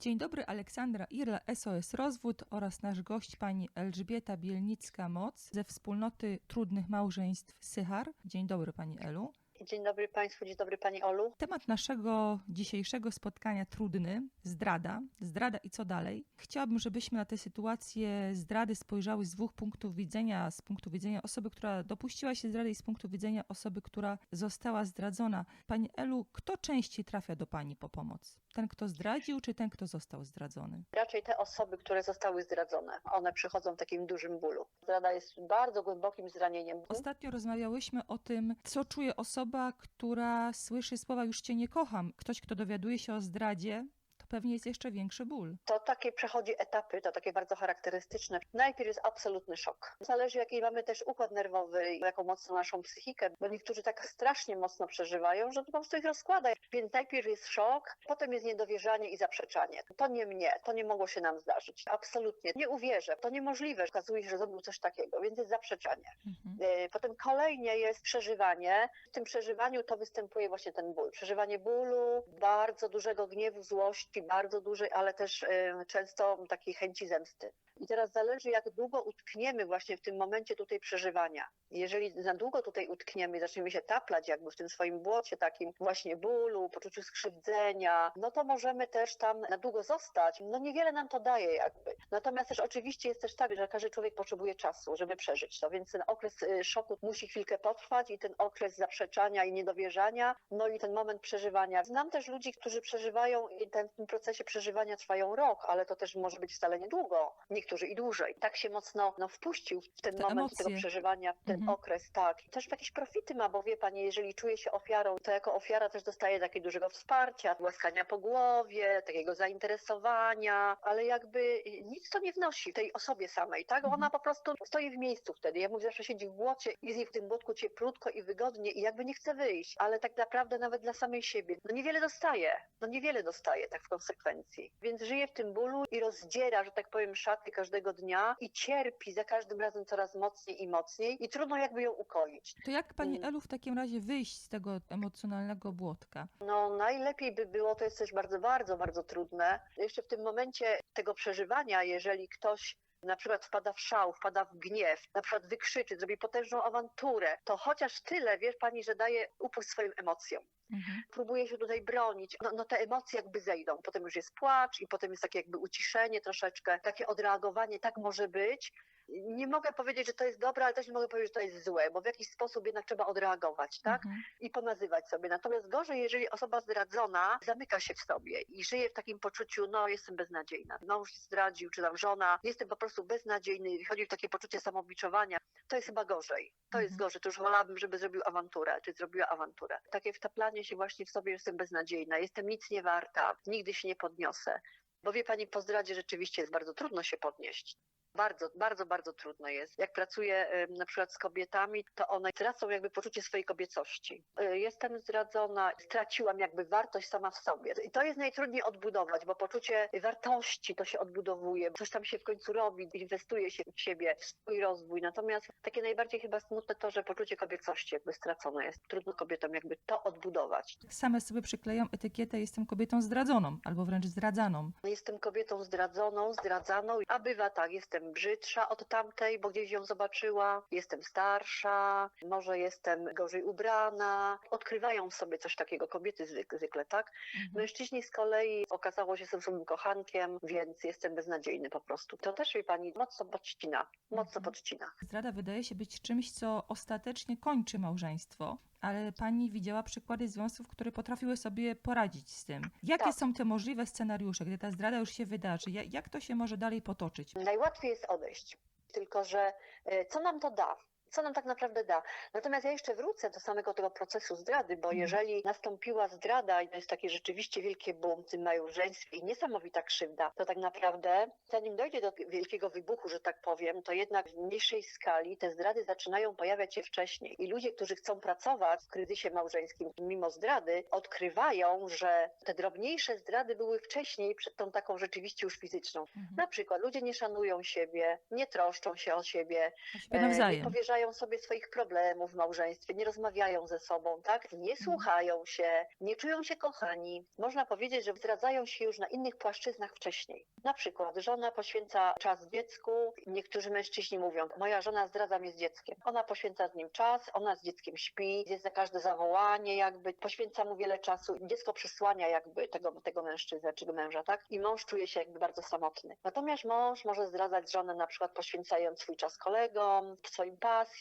Dzień dobry, Aleksandra Irla, SOS Rozwód oraz nasz gość pani Elżbieta Bielnicka-Moc ze wspólnoty trudnych małżeństw Sychar. Dzień dobry pani Elu. Dzień dobry Państwu, dzień dobry Pani Olu. Temat naszego dzisiejszego spotkania trudny, zdrada, zdrada i co dalej. Chciałabym, żebyśmy na tę sytuację zdrady spojrzały z dwóch punktów widzenia, z punktu widzenia osoby, która dopuściła się zdrady i z punktu widzenia osoby, która została zdradzona. Pani Elu, kto częściej trafia do Pani po pomoc? Ten, kto zdradził, czy ten, kto został zdradzony? Raczej te osoby, które zostały zdradzone, one przychodzą w takim dużym bólu. Zdrada jest bardzo głębokim zranieniem. Ostatnio rozmawiałyśmy o tym, co czuje osoba, która słyszy słowa już cię nie kocham. Ktoś, kto dowiaduje się o zdradzie, to pewnie jest jeszcze większy ból. To takie przechodzi etapy, to takie bardzo charakterystyczne. Najpierw jest absolutny szok. Zależy jaki mamy też układ nerwowy, jaką mocno naszą psychikę, bo niektórzy tak strasznie mocno przeżywają, że to po prostu ich rozkłada. Więc najpierw jest szok, potem jest niedowierzanie i zaprzeczanie. To nie mnie, to nie mogło się nam zdarzyć. Absolutnie. Nie uwierzę, to niemożliwe. Okazuje się, że zrobił coś takiego, więc jest zaprzeczanie. Mhm. Y, Potem kolejnie jest przeżywanie. W tym przeżywaniu to występuje właśnie ten ból. Przeżywanie bólu, bardzo dużego gniewu, złości, bardzo dużej, ale też często takiej chęci zemsty. I teraz zależy, jak długo utkniemy właśnie w tym momencie tutaj przeżywania. Jeżeli za długo tutaj utkniemy zaczniemy się taplać jakby w tym swoim błocie takim właśnie bólu, poczuciu skrzywdzenia, no to możemy też tam na długo zostać. No niewiele nam to daje jakby. Natomiast też oczywiście jest też tak, że każdy człowiek potrzebuje czasu, żeby przeżyć to, więc ten okres y, szoku musi chwilkę potrwać i ten okres zaprzeczania i niedowierzania, no i ten moment przeżywania. Znam też ludzi, którzy przeżywają i ten, w tym procesie przeżywania trwają rok, ale to też może być wcale niedługo. Niektórzy i dłużej. Tak się mocno no, wpuścił w ten Te moment emocje. tego przeżywania, w ten Mhm. okres, tak. Też jakieś profity ma, bo wie pani, jeżeli czuje się ofiarą, to jako ofiara też dostaje takiego dużego wsparcia, głaskania po głowie, takiego zainteresowania, ale jakby nic to nie wnosi tej osobie samej, tak? Mhm. Ona po prostu stoi w miejscu wtedy. Ja mówię, zawsze siedzi w błocie, jest jej w tym błotku cieplutko i wygodnie i jakby nie chce wyjść, ale tak naprawdę nawet dla samej siebie, no niewiele dostaje, no niewiele dostaje tak w konsekwencji. Więc żyje w tym bólu i rozdziera, że tak powiem, szaty każdego dnia i cierpi za każdym razem coraz mocniej i mocniej i trudno jakby ją ukoić. To jak pani Mm. Elu w takim razie wyjść z tego emocjonalnego błotka? No najlepiej by było, to jest też bardzo, bardzo, bardzo trudne. Jeszcze w tym momencie tego przeżywania, jeżeli ktoś na przykład wpada w szał, wpada w gniew, na przykład wykrzyczy, zrobi potężną awanturę, to chociaż tyle, wiesz pani, że daje upust swoim emocjom. Mhm. Próbuje się tutaj bronić, no, no te emocje jakby zejdą. Potem już jest płacz i potem jest takie jakby uciszenie troszeczkę, takie odreagowanie, tak może być. Nie mogę powiedzieć, że to jest dobre, ale też nie mogę powiedzieć, że to jest złe, bo w jakiś sposób jednak trzeba odreagować, tak? Mhm. i ponazywać sobie. Natomiast gorzej, jeżeli osoba zdradzona zamyka się w sobie i żyje w takim poczuciu, no jestem beznadziejna. Mąż zdradził, czy tam żona, jestem po prostu beznadziejny i chodzi w takie poczucie samobiczowania. To jest chyba gorzej. To jest Mhm. gorzej. To już wolałabym, żeby zrobił awanturę, czy zrobiła awanturę. Takie wtaplanie się właśnie w sobie, że jestem beznadziejna, jestem nic nie warta, nigdy się nie podniosę. Bo wie pani, po zdradzie rzeczywiście jest bardzo trudno się podnieść. Bardzo, bardzo, bardzo trudno jest. Jak pracuję na przykład z kobietami, to one tracą jakby poczucie swojej kobiecości. Y, Jestem zdradzona, straciłam jakby wartość sama w sobie. I to jest najtrudniej odbudować, bo poczucie wartości to się odbudowuje, coś tam się w końcu robi, inwestuje się w siebie, w swój rozwój. Natomiast takie najbardziej chyba smutne to, że poczucie kobiecości jakby stracone jest. Trudno kobietom jakby to odbudować. Same sobie przykleją etykietę jestem kobietą zdradzoną albo wręcz zdradzaną. Jestem kobietą zdradzoną, zdradzaną, a bywa tak, jestem brzydsza od tamtej, bo gdzieś ją zobaczyła, jestem starsza, może jestem gorzej ubrana. Odkrywają w sobie coś takiego, kobiety zwyk- zwykle, tak? Mhm. Mężczyźni z kolei okazało się, że są moim kochankiem, więc jestem beznadziejny po prostu. To też, wie pani, mocno podcina, mocno Mhm. podcina. Zdrada wydaje się być czymś, co ostatecznie kończy małżeństwo, ale pani widziała przykłady związków, które potrafiły sobie poradzić z tym. Jakie Tak. są te możliwe scenariusze, gdy ta zdrada już się wydarzy? Ja- Jak to się może dalej potoczyć? Najłatwiej jest odejść, tylko że e, co nam to da? Co nam tak naprawdę da? Natomiast ja jeszcze wrócę do samego tego procesu zdrady, bo Mhm. jeżeli nastąpiła zdrada i to jest takie rzeczywiście wielkie boom w tym małżeństwie i niesamowita krzywda, to tak naprawdę zanim dojdzie do wielkiego wybuchu, że tak powiem, to jednak w mniejszej skali te zdrady zaczynają pojawiać się wcześniej. I ludzie, którzy chcą pracować w kryzysie małżeńskim mimo zdrady, odkrywają, że te drobniejsze zdrady były wcześniej przed tą taką rzeczywiście już fizyczną. Mhm. Na przykład ludzie nie szanują siebie, nie troszczą się o siebie, e, nie powierzają opowiadają sobie swoich problemów w małżeństwie, nie rozmawiają ze sobą, tak? Nie słuchają się, nie czują się kochani. Można powiedzieć, że zdradzają się już na innych płaszczyznach wcześniej. Na przykład żona poświęca czas dziecku. Niektórzy mężczyźni mówią, moja żona zdradza mnie z dzieckiem. Ona poświęca z nim czas, ona z dzieckiem śpi, jest za każde zawołanie jakby, poświęca mu wiele czasu. Dziecko przysłania jakby tego, tego mężczyznę czy męża, tak? I mąż czuje się jakby bardzo samotny. Natomiast mąż może zdradzać żonę na przykład poświęcając swój czas kolegom, swoim pasjom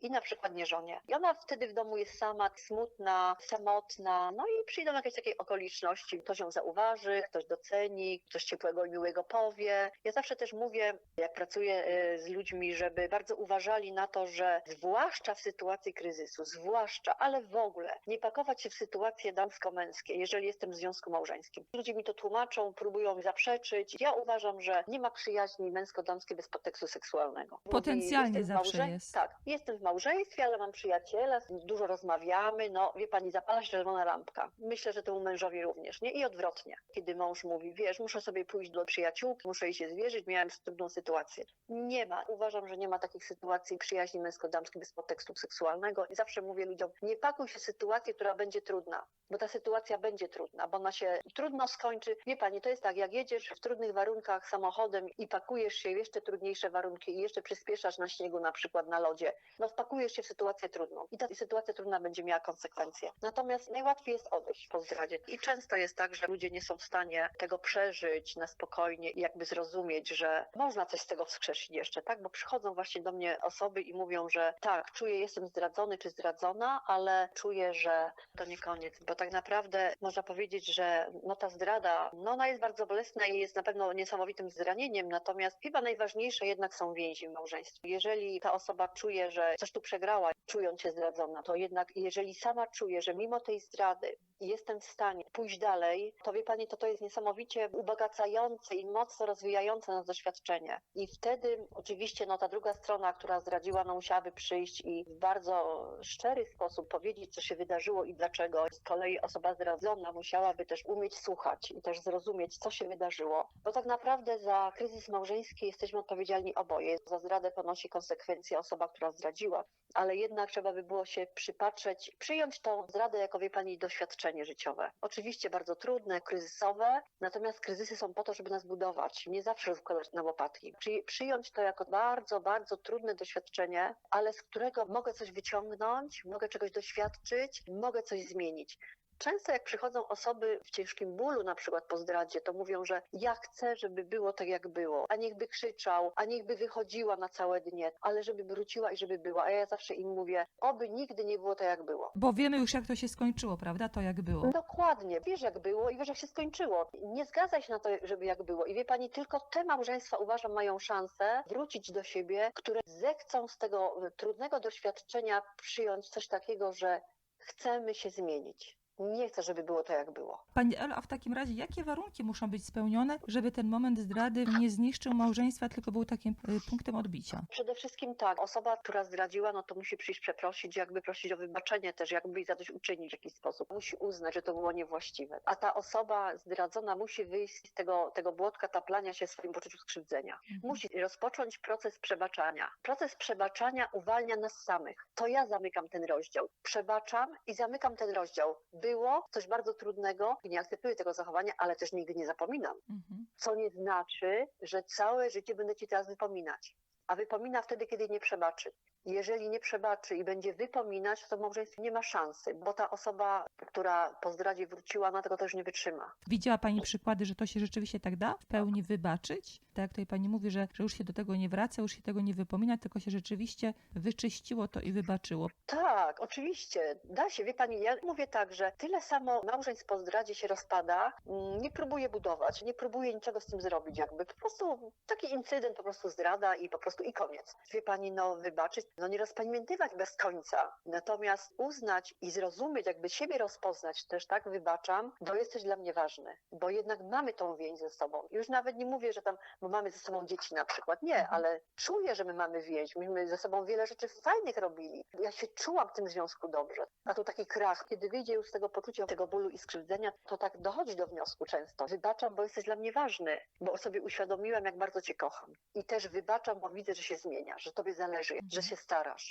i na przykład nie żonie. I ona wtedy w domu jest sama, smutna, samotna, no i przyjdą jakieś takie okoliczności. Ktoś ją zauważy, ktoś doceni, ktoś ciepłego i miłego powie. Ja zawsze też mówię, jak pracuję y, z ludźmi, żeby bardzo uważali na to, że zwłaszcza w sytuacji kryzysu, zwłaszcza, ale w ogóle nie pakować się w sytuacje damsko-męskie, jeżeli jestem w związku małżeńskim. Ludzie mi to tłumaczą, próbują mi zaprzeczyć. Ja uważam, że nie ma przyjaźni męsko-damskiej bez podtekstu seksualnego. Potencjalnie zawsze jest. Tak, jestem w małżeństwie, ale mam przyjaciela, dużo rozmawiamy, no wie pani, zapala się czerwona lampka. Myślę, że temu mężowi również, nie? I odwrotnie. Kiedy mąż mówi, wiesz, muszę sobie pójść do przyjaciółki, muszę jej się zwierzyć, miałem trudną sytuację. Nie ma. Uważam, że nie ma takich sytuacji przyjaźni męsko-damskiej bez podtekstu seksualnego i zawsze mówię ludziom, nie pakuj się sytuację, która będzie trudna, bo ta sytuacja będzie trudna, bo ona się trudno skończy. Wie pani, to jest tak, jak jedziesz w trudnych warunkach samochodem i pakujesz się w jeszcze trudniejsze warunki i jeszcze przyspieszasz na śniegu, na przykład na lodzie, no wpakujesz się w sytuację trudną i ta sytuacja trudna będzie miała konsekwencje. Natomiast najłatwiej jest odejść po zdradzie. I często jest tak, że ludzie nie są w stanie tego przeżyć na spokojnie i jakby zrozumieć, że można coś z tego wskrzeszyć jeszcze, tak? Bo przychodzą właśnie do mnie osoby i mówią, że tak, czuję, jestem zdradzony czy zdradzona, ale czuję, że to nie koniec, bo tak naprawdę można powiedzieć, że no ta zdrada, no ona jest bardzo bolesna i jest na pewno niesamowitym zranieniem, natomiast chyba najważniejsze jednak są więzi w małżeństwie. Jeżeli ta osoba czuje, że coś tu przegrała, czując się zdradzona, to jednak jeżeli sama czuje, że mimo tej zdrady jestem w stanie pójść dalej, to wie Pani, to to jest niesamowicie ubogacające i mocno rozwijające nas doświadczenie. I wtedy oczywiście no ta druga strona, która zdradziła, no musiałaby przyjść i w bardzo szczery sposób powiedzieć, co się wydarzyło i dlaczego. Z kolei osoba zdradzona musiałaby też umieć słuchać i też zrozumieć, co się wydarzyło. Bo tak naprawdę za kryzys małżeński jesteśmy odpowiedzialni oboje. Za zdradę ponosi konsekwencje osoba, która zdradziła, ale jednak trzeba by było się przypatrzeć, przyjąć tą zdradę jako, wie Pani, doświadczenie życiowe. Oczywiście bardzo trudne, kryzysowe, natomiast kryzysy są po to, żeby nas budować, nie zawsze rozkładać na łopatki. Czyli przyjąć to jako bardzo, bardzo trudne doświadczenie, ale z którego mogę coś wyciągnąć, mogę czegoś doświadczyć, mogę coś zmienić. Często jak przychodzą osoby w ciężkim bólu, na przykład po zdradzie, to mówią, że ja chcę, żeby było tak, jak było, a niechby krzyczał, a niechby wychodziła na całe dnie, ale żeby wróciła i żeby była. A ja zawsze im mówię, oby nigdy nie było tak, jak było. Bo wiemy już, jak to się skończyło, prawda? To jak było. Dokładnie. Wiesz, jak było i wiesz, jak się skończyło. Nie zgadzaj się na to, żeby jak było. I wie pani, tylko te małżeństwa, uważam, mają szansę wrócić do siebie, które zechcą z tego e, trudnego doświadczenia przyjąć coś takiego, że chcemy się zmienić. Nie chcę, żeby było to, jak było. Pani Elo, a w takim razie jakie warunki muszą być spełnione, żeby ten moment zdrady nie zniszczył małżeństwa, tylko był takim y, punktem odbicia? Przede wszystkim tak, osoba, która zdradziła, no to musi przyjść przeprosić, jakby prosić o wybaczenie też, jakby jej zadośćuczynić w jakiś sposób. Musi uznać, że to było niewłaściwe. A ta osoba zdradzona musi wyjść z tego, tego błotka taplania się w swoim poczuciu skrzywdzenia. Musi rozpocząć proces przebaczania. Proces przebaczania uwalnia nas samych. To ja zamykam ten rozdział. Przebaczam i zamykam ten rozdział. Było coś bardzo trudnego i nie akceptuję tego zachowania, ale też nigdy nie zapominam. Mhm. Co nie znaczy, że całe życie będę ci teraz wypominać. A wypomina wtedy, kiedy nie przebaczy. Jeżeli nie przebaczy i będzie wypominać, to w małżeństwie nie ma szansy, bo ta osoba, która po zdradzie wróciła, na tego też nie wytrzyma. Widziała Pani przykłady, że to się rzeczywiście tak da? W pełni wybaczyć? Tak jak tutaj Pani mówi, że, że już się do tego nie wraca, już się tego nie wypomina, tylko się rzeczywiście wyczyściło to i wybaczyło. Tak, oczywiście, da się. Wie pani, ja mówię tak, że tyle samo małżeństw po zdradzie się rozpada, mm, nie próbuje budować, nie próbuje niczego z tym zrobić, jakby po prostu taki incydent, po prostu zdrada i po prostu i koniec. Wie pani, no wybaczyć, no nie rozpamiętywać bez końca, natomiast uznać i zrozumieć, jakby siebie rozpoznać też, tak, wybaczam, to jest coś dla mnie ważne, bo jednak mamy tą więź ze sobą. Już nawet nie mówię, że tam, bo mamy ze sobą dzieci na przykład, nie, Mhm. ale czuję, że my mamy więź, myśmy ze sobą wiele rzeczy fajnych robili. Ja się czułam w tym związku dobrze. A tu taki krach, kiedy wyjdzie już z tego poczucia, tego bólu i skrzywdzenia, to tak dochodzi do wniosku często. Wybaczam, bo jesteś dla mnie ważny, bo sobie uświadomiłam, jak bardzo cię kocham. I też wybaczam, bo widzę, że się zmieniasz, że tobie zależy, Mhm. że się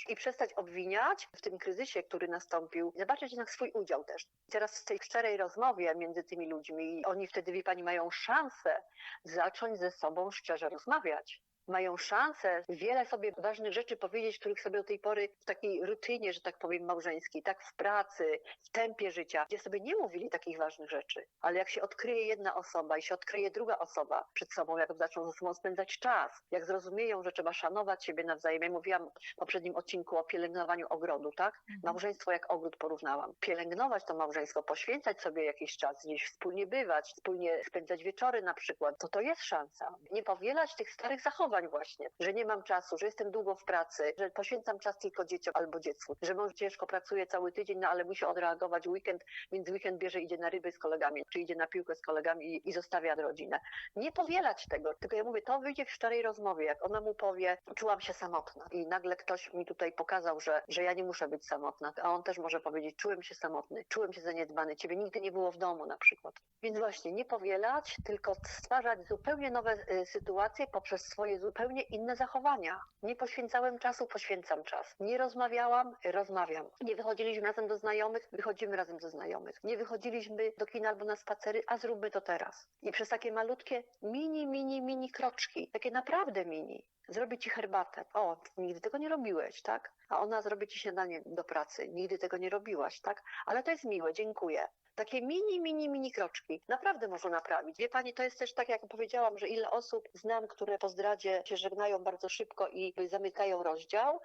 I przestać obwiniać w tym kryzysie, który nastąpił, zobaczyć na swój udział też. Teraz w tej szczerej rozmowie między tymi ludźmi, oni wtedy, wie pani, mają szansę zacząć ze sobą szczerze rozmawiać. Mają szansę wiele sobie ważnych rzeczy powiedzieć, których sobie do tej pory w takiej rutynie, że tak powiem, małżeńskiej, tak w pracy, w tempie życia, gdzie sobie nie mówili takich ważnych rzeczy. Ale jak się odkryje jedna osoba i się odkryje druga osoba przed sobą, jak zaczną ze sobą spędzać czas, jak zrozumieją, że trzeba szanować siebie nawzajem. Ja mówiłam w poprzednim odcinku o pielęgnowaniu ogrodu, tak? Małżeństwo jak ogród porównałam. Pielęgnować to małżeństwo, poświęcać sobie jakiś czas, gdzieś wspólnie bywać, wspólnie spędzać wieczory na przykład, to to jest szansa. Nie powielać tych starych zachowań właśnie, że nie mam czasu, że jestem długo w pracy, że poświęcam czas tylko dzieciom albo dziecku, że mąż ciężko pracuje cały tydzień, no ale musi odreagować weekend, więc weekend bierze, idzie na ryby z kolegami, czy idzie na piłkę z kolegami i, i zostawia rodzinę. Nie powielać tego, tylko ja mówię, to wyjdzie w szczerej rozmowie, jak ona mu powie, czułam się samotna i nagle ktoś mi tutaj pokazał, że, że ja nie muszę być samotna, a on też może powiedzieć, czułem się samotny, czułem się zaniedbany, ciebie nigdy nie było w domu na przykład. Więc właśnie nie powielać, tylko stwarzać zupełnie nowe y, sytuacje poprzez swoje zupełnie inne zachowania. Nie poświęcałem czasu, poświęcam czas. Nie rozmawiałam, rozmawiam. Nie wychodziliśmy razem do znajomych, wychodzimy razem do znajomych. Nie wychodziliśmy do kina albo na spacery, a zróbmy to teraz. I przez takie malutkie mini, mini, mini kroczki, takie naprawdę mini, zrobi ci herbatę. O, nigdy tego nie robiłeś, tak? A ona zrobi ci śniadanie do pracy. Nigdy tego nie robiłaś, tak? Ale to jest miłe, dziękuję. Takie mini, mini, mini kroczki naprawdę można naprawić. Wie pani, to jest też tak, jak powiedziałam, że ile osób znam, które po zdradzie się żegnają bardzo szybko i zamykają rozdział.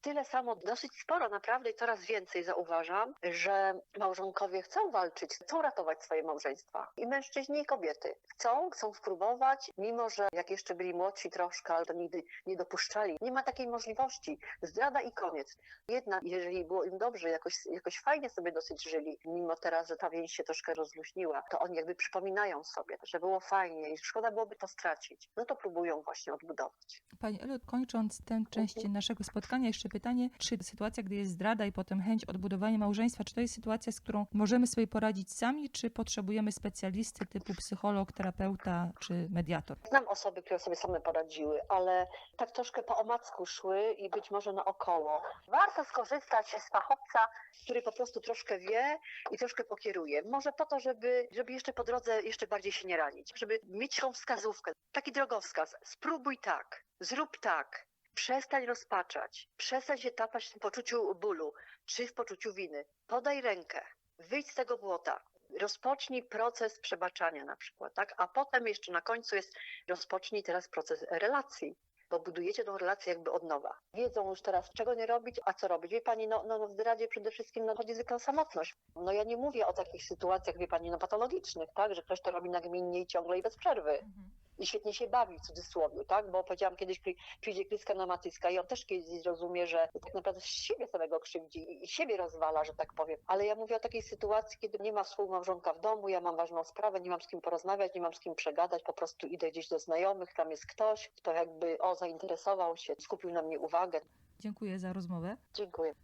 Tyle samo, dosyć sporo naprawdę i coraz więcej zauważam, że małżonkowie chcą walczyć, chcą ratować swoje małżeństwa. I mężczyźni, i kobiety. Chcą, chcą spróbować, mimo że jak jeszcze byli młodsi troszkę, to nigdy nie dopuszczali. Nie ma takiej możliwości. Zdrada i koniec. Jednak, jeżeli było im dobrze, jakoś, jakoś fajnie sobie dosyć żyli, mimo teraz, że ta więź się troszkę rozluźniła, to oni jakby przypominają sobie, że było fajnie i szkoda byłoby to stracić. No to próbują właśnie odbudować. Pani Elu, kończąc tę część Mhm. naszego spotkania, jeszcze pytanie, czy sytuacja, gdy jest zdrada i potem chęć odbudowania małżeństwa, czy to jest sytuacja, z którą możemy sobie poradzić sami, czy potrzebujemy specjalisty typu psycholog, terapeuta czy mediator? Znam osoby, które sobie same poradziły, ale tak troszkę po omacku szły i być może naokoło. Warto skorzystać z fachowca, który po prostu troszkę wie i troszkę pokieruje. Może po to, żeby, żeby jeszcze po drodze jeszcze bardziej się nie ranić, żeby mieć tą wskazówkę, taki drogowskaz. Spróbuj tak, zrób tak. Przestań rozpaczać, przestań się tapać w poczuciu bólu czy w poczuciu winy. Podaj rękę, wyjdź z tego błota, rozpocznij proces przebaczania na przykład, tak? A potem jeszcze na końcu jest rozpocznij teraz proces relacji. Bo budujecie tą relację jakby od nowa. Wiedzą już teraz, czego nie robić, a co robić. Wie pani, no, no no w zdradzie przede wszystkim no, chodzi zwykle o samotność. No ja nie mówię o takich sytuacjach, wie pani, no patologicznych, tak? Że ktoś to robi nagminnie i ciągle i bez przerwy i świetnie się bawi w cudzysłowie, tak? Bo powiedziałam kiedyś, przy- przyjdzie Kryska na Matyska i on też kiedyś zrozumie, że tak naprawdę siebie samego krzywdzi i- i siebie rozwala, że tak powiem. Ale ja mówię o takiej sytuacji, kiedy nie ma współmałżonka w domu, ja mam ważną sprawę, nie mam z kim porozmawiać, nie mam z kim przegadać, po prostu idę gdzieś do znajomych, tam jest ktoś, kto jakby o zainteresował się, skupił na mnie uwagę. Dziękuję za rozmowę. Dziękuję.